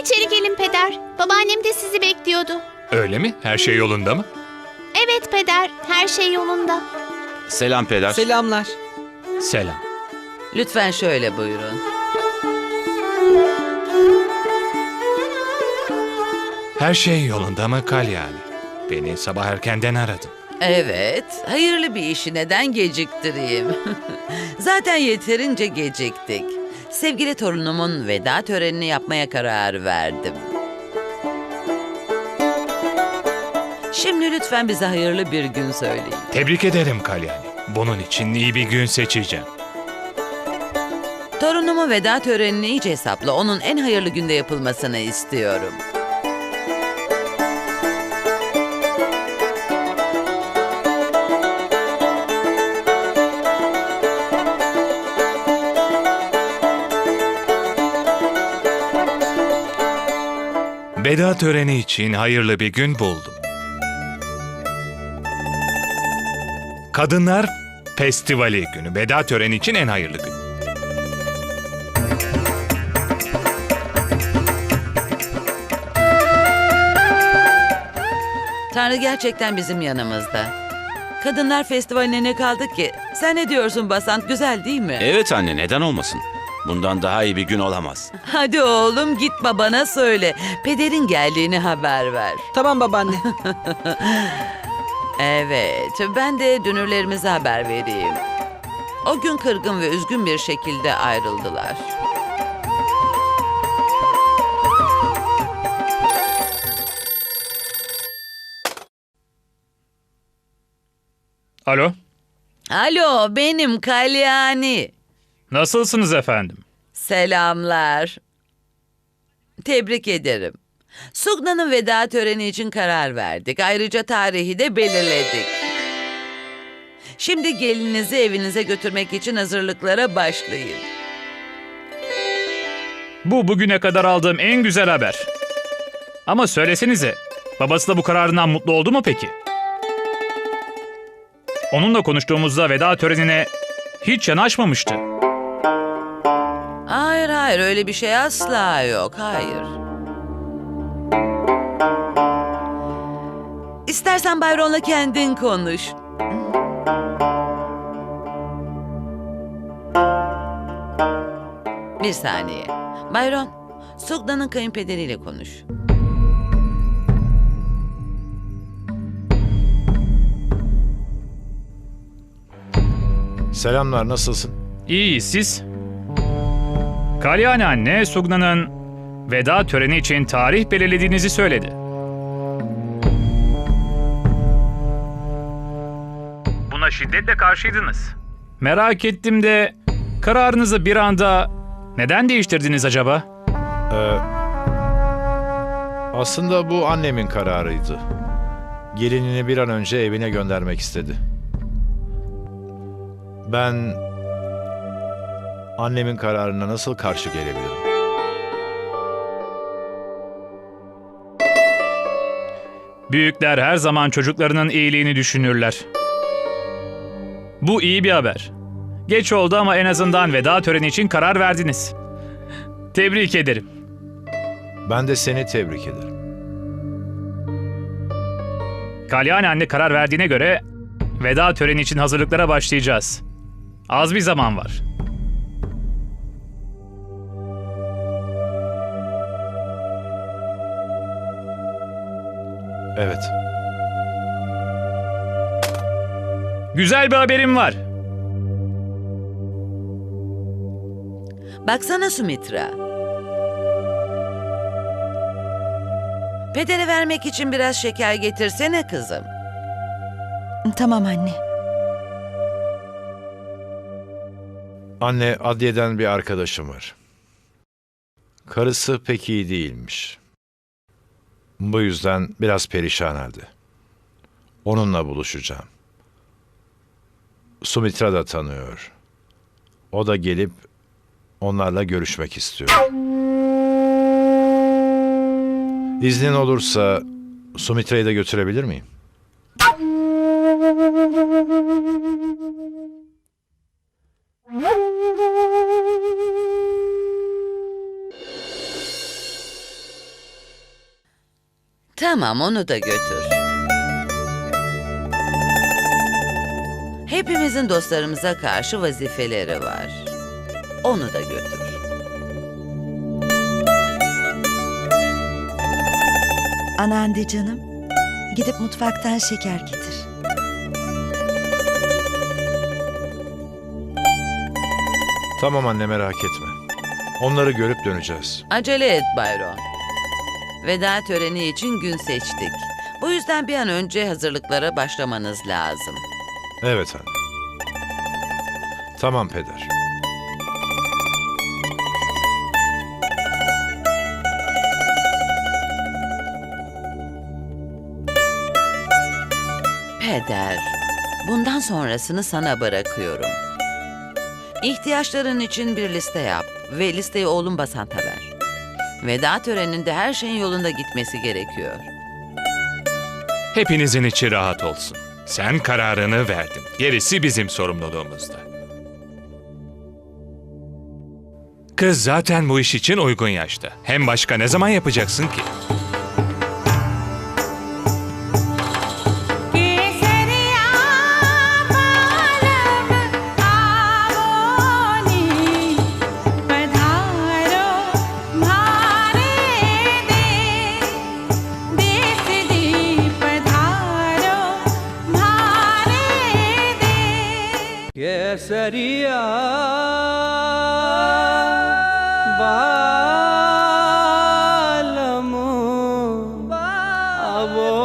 İçeri gelin peder. Babaannem de sizi bekliyordu. Öyle mi? Her şey yolunda mı? Evet peder, her şey yolunda. Selam peder. Selamlar. Selam. Lütfen şöyle buyurun. Her şey yolunda mı Kalyani? Beni sabah erkenden aradın. Evet, hayırlı bir işi neden geciktireyim? Zaten yeterince geciktik. Sevgili torunumun veda törenini yapmaya karar verdim. Şimdi lütfen bize hayırlı bir gün söyleyin. Tebrik ederim Kalyani. Bunun için iyi bir gün seçeceğim. Torunumun veda törenini iyice hesapla. Onun en hayırlı günde yapılmasını istiyorum. Veda töreni için hayırlı bir gün buldum. Kadınlar Festivali günü. Veda töreni için en hayırlı gün. Tanrı gerçekten bizim yanımızda. Kadınlar Festivali'ne ne kaldı ki? Sen ne diyorsun Basant? Güzel değil mi? Evet anne neden olmasın? Bundan daha iyi bir gün olamaz. Hadi oğlum git babana söyle. Pederin geldiğini haber ver. Tamam babaanne. Evet, ben de dünürlerimize haber vereyim. O gün kırgın ve üzgün bir şekilde ayrıldılar. Alo, Alo, benim Kalyani. Nasılsınız efendim? Selamlar. Tebrik ederim. Sugna'nın veda töreni için karar verdik. Ayrıca tarihi de belirledik. Şimdi gelinizi evinize götürmek için hazırlıklara başlayın. Bu bugüne kadar aldığım en güzel haber. Ama söylesenize, babası da bu kararından mutlu oldu mu peki? Onunla konuştuğumuzda veda törenine hiç yanaşmamıştı. Hayır öyle bir şey asla yok. Hayır. İstersen Bayron'la kendin konuş. Bir saniye. Bayron, Sugna'nın kayınpederiyle konuş. Selamlar, nasılsın? İyi, siz? Kalyani anne, Sugna'nın veda töreni için tarih belirlediğinizi söyledi. Buna şiddetle karşıydınız. Merak ettim de kararınızı bir anda neden değiştirdiniz acaba? Ee, aslında bu annemin kararıydı. Gelinini bir an önce evine göndermek istedi. Ben annemin kararına nasıl karşı gelebilirim? Büyükler her zaman çocuklarının iyiliğini düşünürler. Bu iyi bir haber. Geç oldu ama en azından veda töreni için karar verdiniz. Tebrik ederim. Ben de seni tebrik ederim. Kalyani anne karar verdiğine göre veda töreni için hazırlıklara başlayacağız. Az bir zaman var. Evet. Güzel bir haberim var. Baksana Sumitra. Pedere vermek için biraz şeker getirsene kızım. Tamam anne. Anne, adliyeden bir arkadaşım var. Karısı pek iyi değilmiş. Bu yüzden biraz perişan halde. Onunla buluşacağım. Sumitra da tanıyor. O da gelip onlarla görüşmek istiyor. İznin olursa Sumitra'yı da götürebilir miyim? Tamam onu da götür. Hepimizin dostlarımıza karşı vazifeleri var. Onu da götür. Anandi canım. Gidip mutfaktan şeker getir. Tamam anne merak etme. Onları görüp döneceğiz. Acele et Bayron. Veda töreni için gün seçtik. Bu yüzden bir an önce hazırlıklara başlamanız lazım. Evet anne. Tamam peder. Peder, bundan sonrasını sana bırakıyorum. İhtiyaçların için bir liste yap ve listeyi oğlum Basant'a ver. Veda töreninde her şeyin yolunda gitmesi gerekiyor. Hepinizin içi rahat olsun. Sen kararını verdin. Gerisi bizim sorumluluğumuzda. Kız zaten bu iş için uygun yaşta. Hem başka ne zaman yapacaksın ki? Yes, sería?